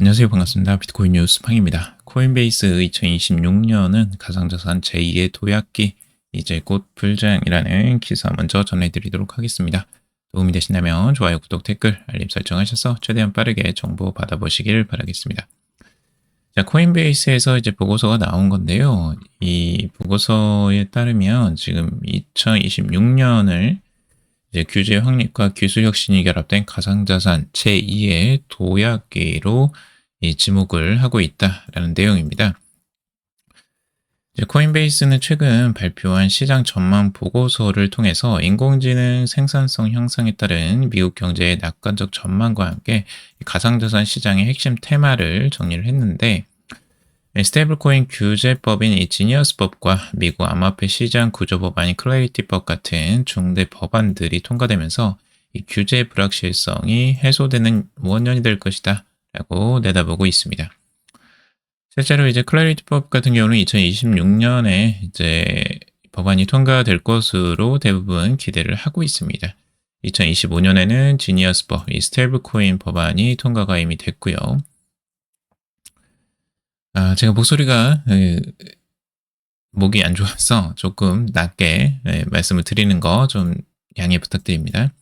안녕하세요. 반갑습니다. 비트코인 뉴스 팡입니다. 코인베이스 2026년은 가상자산 제2의 도약기, 이제 곧 불장이라는 기사 먼저 전해드리도록 하겠습니다. 도움이 되신다면 좋아요, 구독, 댓글, 알림 설정하셔서 최대한 빠르게 정보 받아보시길 바라겠습니다. 자, 코인베이스에서 이제 보고서가 나온 건데요. 이 보고서에 따르면 지금 2026년을 이제 규제 확립과 기술 혁신이 결합된 가상자산 제2의 도약기로 이 지목을 하고 있다라는 내용입니다. 코인베이스는 최근 발표한 시장 전망 보고서를 통해서 인공지능 생산성 향상에 따른 미국 경제의 낙관적 전망과 함께 가상자산 시장의 핵심 테마를 정리를 했는데 스테이블코인 규제법인 이 지니어스법과 미국 암호화폐 시장 구조 법안인 클래리티법 같은 중대 법안들이 통과되면서 이 규제 불확실성이 해소되는 원년이 될 것이다 라고 내다보고 있습니다. 실제로 이제 클래리티법 같은 경우는 2026년에 이제 법안이 통과될 것으로 대부분 기대를 하고 있습니다. 2025년에는 지니어스법, 이 스테이블코인 법안이 통과가 이미 됐고요. 아, 제가 목소리가 그, 목이 안 좋아서 조금 낮게 네, 말씀을 드리는 거 좀 양해 부탁드립니다.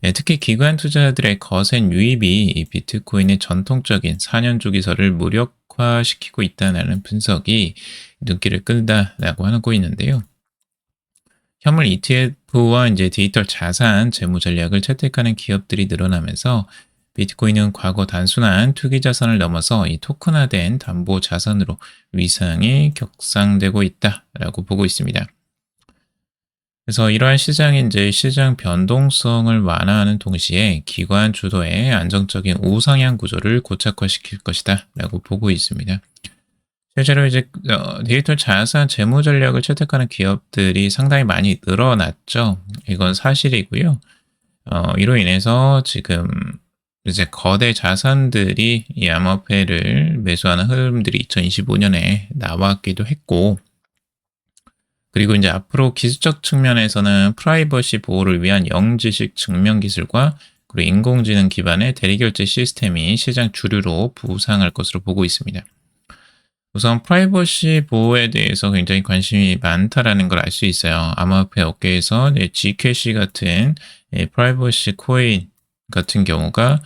네, 특히 기관 투자들의 거센 유입이 비트코인의 전통적인 4년 주기설을 무력화시키고 있다는 분석이 눈길을 끈다라고 하고 있는데요. 현물 ETF와 이제 디지털 자산 재무 전략을 채택하는 기업들이 늘어나면서 비트코인은 과거 단순한 투기 자산을 넘어서 이 토큰화된 담보 자산으로 위상이 격상되고 있다라고 보고 있습니다. 그래서 이러한 시장이 이제 시장 변동성을 완화하는 동시에 기관 주도의 안정적인 우상향 구조를 고착화시킬 것이다 라고 보고 있습니다. 실제로 이제 어, 디지털 자산 재무 전략을 채택하는 기업들이 상당히 많이 늘어났죠. 이건 사실이고요. 어, 이로 인해서 지금 이제 거대 자산들이 이 암호화폐를 매수하는 흐름들이 2025년에 나왔기도 했고, 그리고 이제 앞으로 기술적 측면에서는 프라이버시 보호를 위한 영지식 증명 기술과 그리고 인공지능 기반의 대리결제 시스템이 시장 주류로 부상할 것으로 보고 있습니다. 우선 프라이버시 보호에 대해서 굉장히 관심이 많다라는 걸 알 수 있어요. 암호화폐 업계에서 G캐시 같은 프라이버시 코인 같은 경우가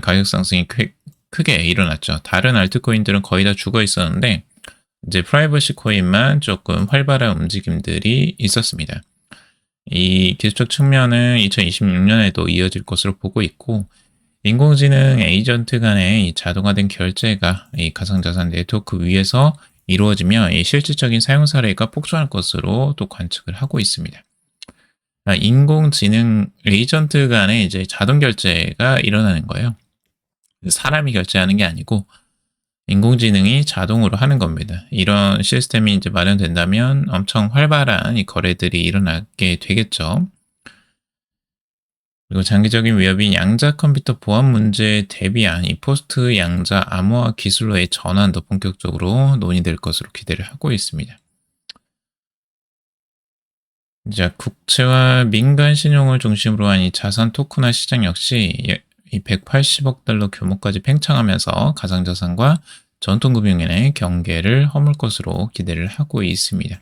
가격 상승이 크게 일어났죠. 다른 알트코인들은 거의 다 죽어 있었는데 이제 프라이버시 코인만 조금 활발한 움직임들이 있었습니다. 이 기술적 측면은 2026년에도 이어질 것으로 보고 있고 인공지능 에이전트 간의 이 자동화된 결제가 이 가상자산 네트워크 위에서 이루어지면 이 실질적인 사용 사례가 폭증할 것으로 또 관측을 하고 있습니다. 아, 인공지능 에이전트 간의 이제 자동 결제가 일어나는 거예요. 사람이 결제하는 게 아니고 인공지능이 자동으로 하는 겁니다. 이런 시스템이 이제 마련된다면 엄청 활발한 이 거래들이 일어나게 되겠죠. 그리고 장기적인 위협인 양자 컴퓨터 보안 문제에 대비한 이 포스트 양자 암호화 기술로의 전환도 본격적으로 논의될 것으로 기대를 하고 있습니다. 이제 국채와 민간 신용을 중심으로 한 이 자산 토큰화 시장 역시 이 180억 달러 규모까지 팽창하면서 가상자산과 전통금융의 경계를 허물 것으로 기대를 하고 있습니다.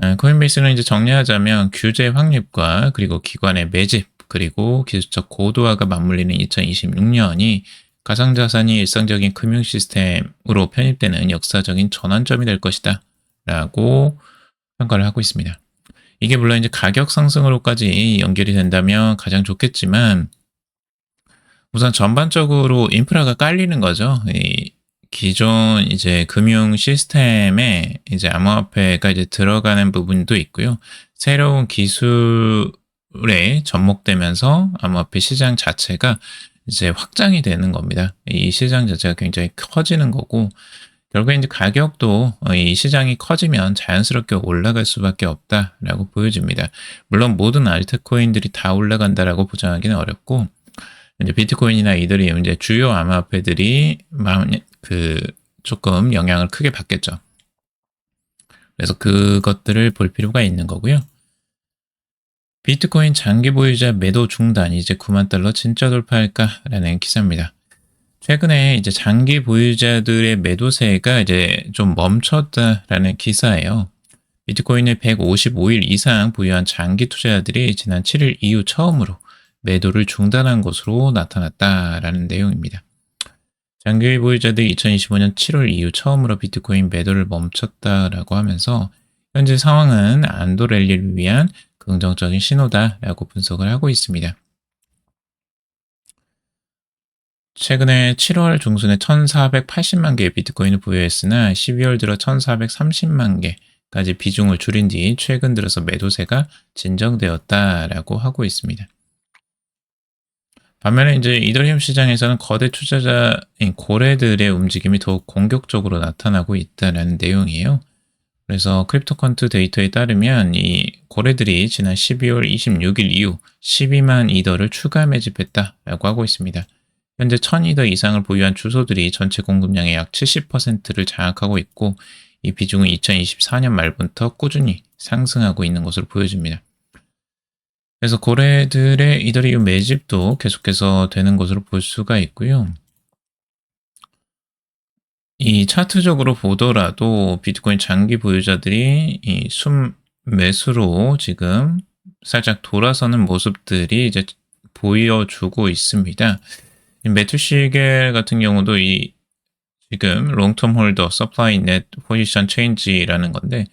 아, 코인베이스는 이제 정리하자면 규제 확립과 그리고 기관의 매집 그리고 기술적 고도화가 맞물리는 2026년이 가상자산이 일상적인 금융 시스템으로 편입되는 역사적인 전환점이 될 것이다 라고 평가를 하고 있습니다. 이게 물론 이제 가격 상승으로까지 연결이 된다면 가장 좋겠지만 우선 전반적으로 인프라가 깔리는 거죠. 이 기존 이제 금융 시스템에 이제 암호화폐가 이제 들어가는 부분도 있고요. 새로운 기술에 접목되면서 암호화폐 시장 자체가 이제 확장이 되는 겁니다. 이 시장 자체가 굉장히 커지는 거고, 결국에 이제 가격도 이 시장이 커지면 자연스럽게 올라갈 수밖에 없다라고 보여집니다. 물론 모든 알트코인들이 다 올라간다라고 보장하기는 어렵고, 이제 비트코인이나 이더리움 이제 주요 암호화폐들이 그 조금 영향을 크게 받겠죠. 그래서 그것들을 볼 필요가 있는 거고요. 비트코인 장기 보유자 매도 중단 이제 9만 달러 진짜 돌파할까라는 기사입니다. 최근에 이제 장기 보유자들의 매도세가 이제 좀 멈췄다라는 기사예요. 비트코인을 155일 이상 보유한 장기 투자자들이 지난 7일 이후 처음으로 매도를 중단한 것으로 나타났다라는 내용입니다. 장기 보유자들이 2025년 7월 이후 처음으로 비트코인 매도를 멈췄다라고 하면서 현재 상황은 안도 랠리를 위한 긍정적인 신호다라고 분석을 하고 있습니다. 최근에 7월 중순에 1,480만 개의 비트코인을 보유했으나 12월 들어 1,430만 개까지 비중을 줄인 뒤 최근 들어서 매도세가 진정되었다라고 하고 있습니다. 반면에 이제 이더리움 시장에서는 거대 투자자인 고래들의 움직임이 더욱 공격적으로 나타나고 있다는 내용이에요. 그래서 크립토컨트 데이터에 따르면 이 고래들이 지난 12월 26일 이후 12만 이더를 추가 매집했다라고 하고 있습니다. 현재 1000이더 이상을 보유한 주소들이 전체 공급량의 약 70%를 장악하고 있고 이 비중은 2024년 말부터 꾸준히 상승하고 있는 것으로 보여집니다. 그래서 고래들의 이더리움 매집도 계속해서 되는 것으로 볼 수가 있고요. 이 차트적으로 보더라도 비트코인 장기 보유자들이 이 숨 매수로 지금 살짝 돌아서는 모습들이 이제 보여주고 있습니다. 매튜 시겔 같은 경우도 이 지금 롱텀 홀더 서플라이 넷 포지션 체인지라는 건데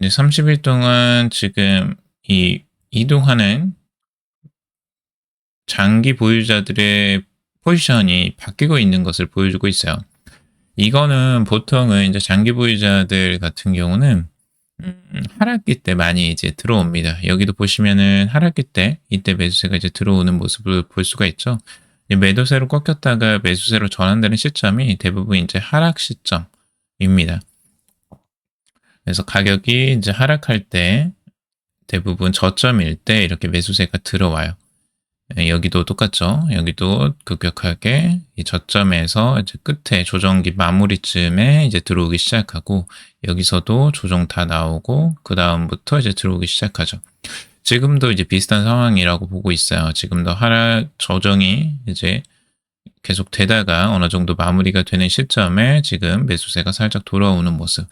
30일 동안 지금 이 이동하는 장기 보유자들의 포지션이 바뀌고 있는 것을 보여주고 있어요. 이거는 보통은 이제 장기 보유자들 같은 경우는 음, 하락기 때 많이 이제 들어옵니다. 여기도 보시면은 하락기 때 이때 매수세가 이제 들어오는 모습을 볼 수가 있죠. 매도세로 꺾였다가 매수세로 전환되는 시점이 대부분 이제 하락 시점입니다. 그래서 가격이 이제 하락할 때 대부분 저점일 때 이렇게 매수세가 들어와요. 예, 여기도 똑같죠. 여기도 급격하게 이 저점에서 이제 끝에 조정기 마무리쯤에 이제 들어오기 시작하고 여기서도 조정 다 나오고 그 다음부터 이제 들어오기 시작하죠. 지금도 이제 비슷한 상황이라고 보고 있어요. 지금도 하락 조정이 이제 계속 되다가 어느 정도 마무리가 되는 시점에 지금 매수세가 살짝 돌아오는 모습.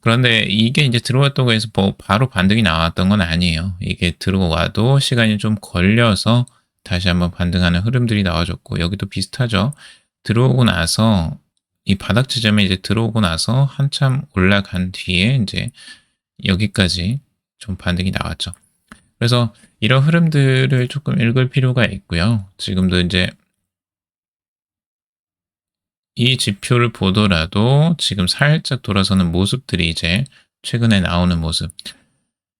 그런데 이게 이제 들어왔다고 해서 뭐 바로 반등이 나왔던 건 아니에요. 이게 들어와도 시간이 좀 걸려서 다시 한번 반등하는 흐름들이 나와줬고 여기도 비슷하죠. 들어오고 나서 이 바닥 지점에 이제 들어오고 나서 한참 올라간 뒤에 이제 여기까지 좀 반등이 나왔죠. 그래서 이런 흐름들을 조금 읽을 필요가 있고요. 지금도 이제 이 지표를 보더라도 지금 살짝 돌아서는 모습들이 이제 최근에 나오는 모습.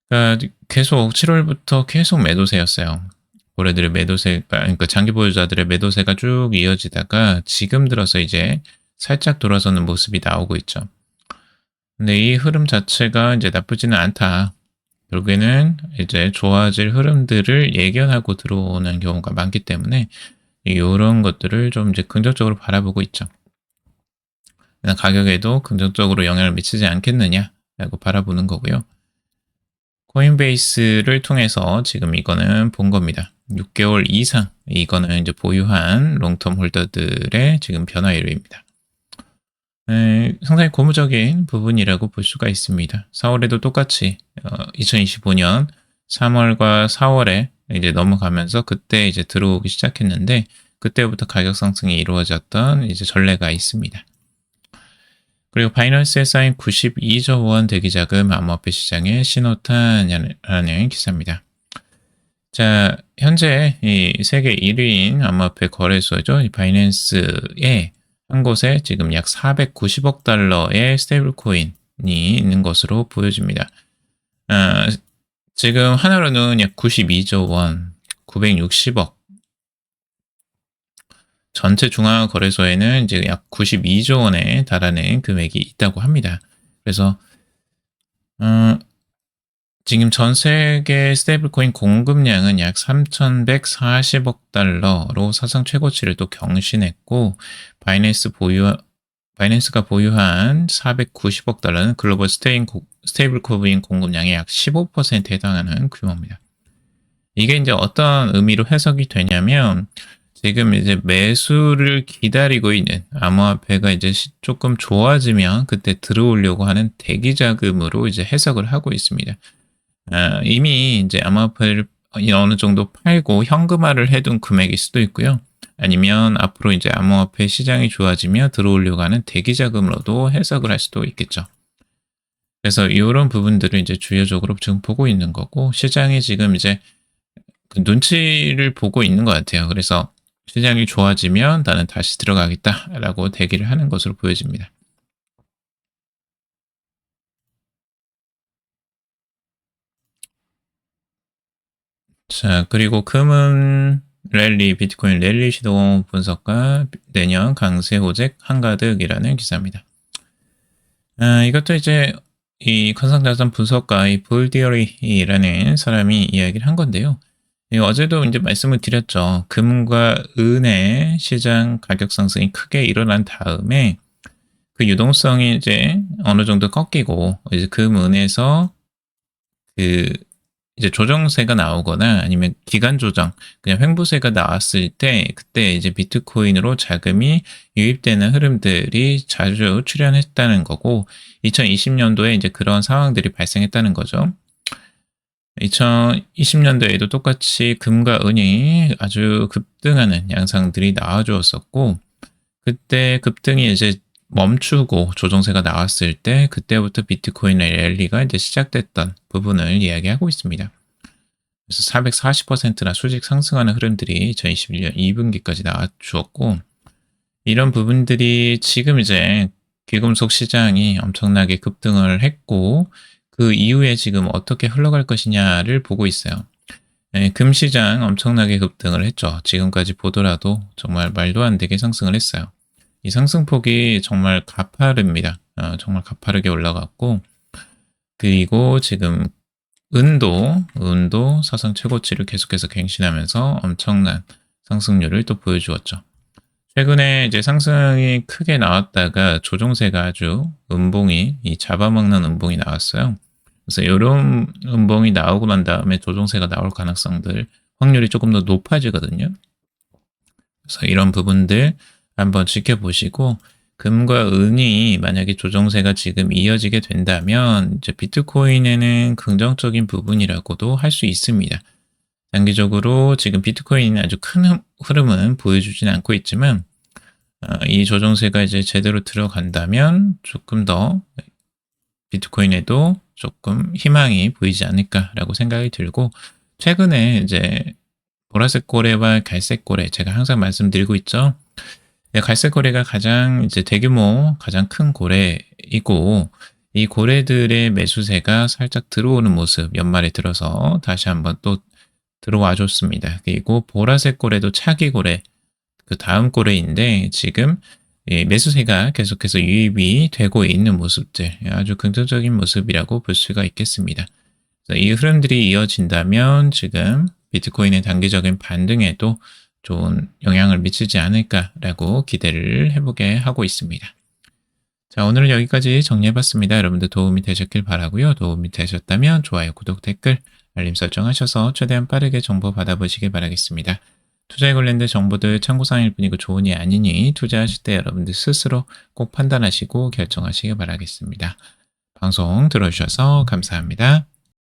그러니까 계속 7월부터 계속 매도세였어요. 고래들의 매도세가, 그러니까 장기 보유자들의 매도세가 쭉 이어지다가 지금 들어서 이제 살짝 돌아서는 모습이 나오고 있죠. 근데 이 흐름 자체가 이제 나쁘지는 않다. 결국에는 이제 좋아질 흐름들을 예견하고 들어오는 경우가 많기 때문에 이런 것들을 좀 이제 긍정적으로 바라보고 있죠. 가격에도 긍정적으로 영향을 미치지 않겠느냐라고 바라보는 거고요. 코인베이스를 통해서 지금 이거는 본 겁니다. 6개월 이상 이거는 이제 보유한 롱텀 홀더들의 지금 변화율입니다. 네, 상당히 고무적인 부분이라고 볼 수가 있습니다. 4월에도 똑같이 어, 2025년 3월과 4월에 이제 넘어가면서 그때 이제 들어오기 시작했는데 그때부터 가격 상승이 이루어졌던 이제 전례가 있습니다. 그리고 바이낸스에 쌓인 92조 원 대기자금 암호화폐 시장의 신호탄이라는 기사입니다. 자, 현재 이 세계 1위인 암호화폐 거래소죠. 이 바이낸스에 한 곳에 지금 약 490억 달러의 스테이블 코인이 있는 것으로 보여집니다. 아, 지금 하나로는 약 92조 원, 960억 전체 중앙거래소에는 이제 약 92조 원에 달하는 금액이 있다고 합니다. 그래서 어, 지금 전 세계 스테이블코인 공급량은 약 3,140억 달러로 사상 최고치를 또 경신했고 바이낸스 보유 바이낸스가 보유한 490억 달러는 글로벌 스테인, 스테이블 코인 공급량의 약 15%에 해당하는 규모입니다. 이게 이제 어떤 의미로 해석이 되냐면 지금 이제 매수를 기다리고 있는 암호화폐가 이제 시- 조금 좋아지면 그때 들어오려고 하는 대기 자금으로 이제 해석을 하고 있습니다. 아, 이미 이제 암호화폐를 어느 정도 팔고 현금화를 해둔 금액일 수도 있고요. 아니면 앞으로 이제 암호화폐 시장이 좋아지며 들어오려고 하는 대기 자금으로도 해석을 할 수도 있겠죠. 그래서 이런 부분들을 이제 주요적으로 지금 보고 있는 거고 시장이 지금 이제 그 눈치를 보고 있는 것 같아요. 그래서 시장이 좋아지면 나는 다시 들어가겠다라고 대기를 하는 것으로 보여집니다. 자, 그리고 금은 랠리, 비트코인 랠리 시도 분석과 내년 강세 호재 한가득이라는 기사입니다. 아, 이것도 이제 이 컨상자산 분석가 이 볼디어리라는 사람이 이야기를 한 건데요. 예, 어제도 이제 말씀을 드렸죠. 금과 은의 시장 가격 상승이 크게 일어난 다음에 그 유동성이 이제 어느 정도 꺾이고 이제 금, 은에서 그 이제 조정세가 나오거나 아니면 기간 조정, 그냥 횡보세가 나왔을 때 그때 이제 비트코인으로 자금이 유입되는 흐름들이 자주 출현했다는 거고 2020년도에 이제 그런 상황들이 발생했다는 거죠. 2020년도에도 똑같이 금과 은이 아주 급등하는 양상들이 나와주었었고 그때 급등이 이제 멈추고 조정세가 나왔을 때 그때부터 비트코인의 랠리가 이제 시작됐던 부분을 이야기하고 있습니다. 그래서 440%나 수직 상승하는 흐름들이 2021년 2분기까지 나와주었고 이런 부분들이 지금 이제 귀금속 시장이 엄청나게 급등을 했고 그 이후에 지금 어떻게 흘러갈 것이냐를 보고 있어요. 네, 금 시장 엄청나게 급등을 했죠. 지금까지 보더라도 정말 말도 안 되게 상승을 했어요. 이 상승폭이 정말 가파릅니다. 어, 정말 가파르게 올라갔고 그리고 지금 은도 은도 사상 최고치를 계속해서 갱신하면서 엄청난 상승률을 또 보여주었죠. 최근에 이제 상승이 크게 나왔다가 조종세가 아주 음봉이 이 잡아먹는 음봉이 나왔어요. 그래서 이런 음봉이 나오고 난 다음에 조종세가 나올 가능성들 확률이 조금 더 높아지거든요. 그래서 이런 부분들 한번 지켜보시고 금과 은이 만약에 조정세가 지금 이어지게 된다면 이제 비트코인에는 긍정적인 부분이라고도 할 수 있습니다. 장기적으로 지금 비트코인이 아주 큰 흐름은 보여주진 않고 있지만 어, 이 조정세가 이제 제대로 들어간다면 조금 더 비트코인에도 조금 희망이 보이지 않을까라고 생각이 들고 최근에 이제 보라색 고래와 갈색 고래 제가 항상 말씀드리고 있죠. 네, 갈색 고래가 가장 이제 대규모 가장 큰 고래이고 이 고래들의 매수세가 살짝 들어오는 모습 연말에 들어서 다시 한번 또 들어와 줬습니다. 그리고 보라색 고래도 차기 고래 그 다음 고래인데 지금 매수세가 계속해서 유입이 되고 있는 모습들 아주 긍정적인 모습이라고 볼 수가 있겠습니다. 이 흐름들이 이어진다면 지금 비트코인의 단기적인 반등에도 좋은 영향을 미치지 않을까라고 기대를 해보게 하고 있습니다. 자, 오늘은 여기까지 정리해봤습니다. 여러분들 도움이 되셨길 바라고요. 도움이 되셨다면 좋아요, 구독, 댓글, 알림 설정하셔서 최대한 빠르게 정보 받아보시길 바라겠습니다. 투자에 관련된 정보들 참고사항일 뿐이고 좋으니 아니니 투자하실 때 여러분들 스스로 꼭 판단하시고 결정하시길 바라겠습니다. 방송 들어주셔서 감사합니다.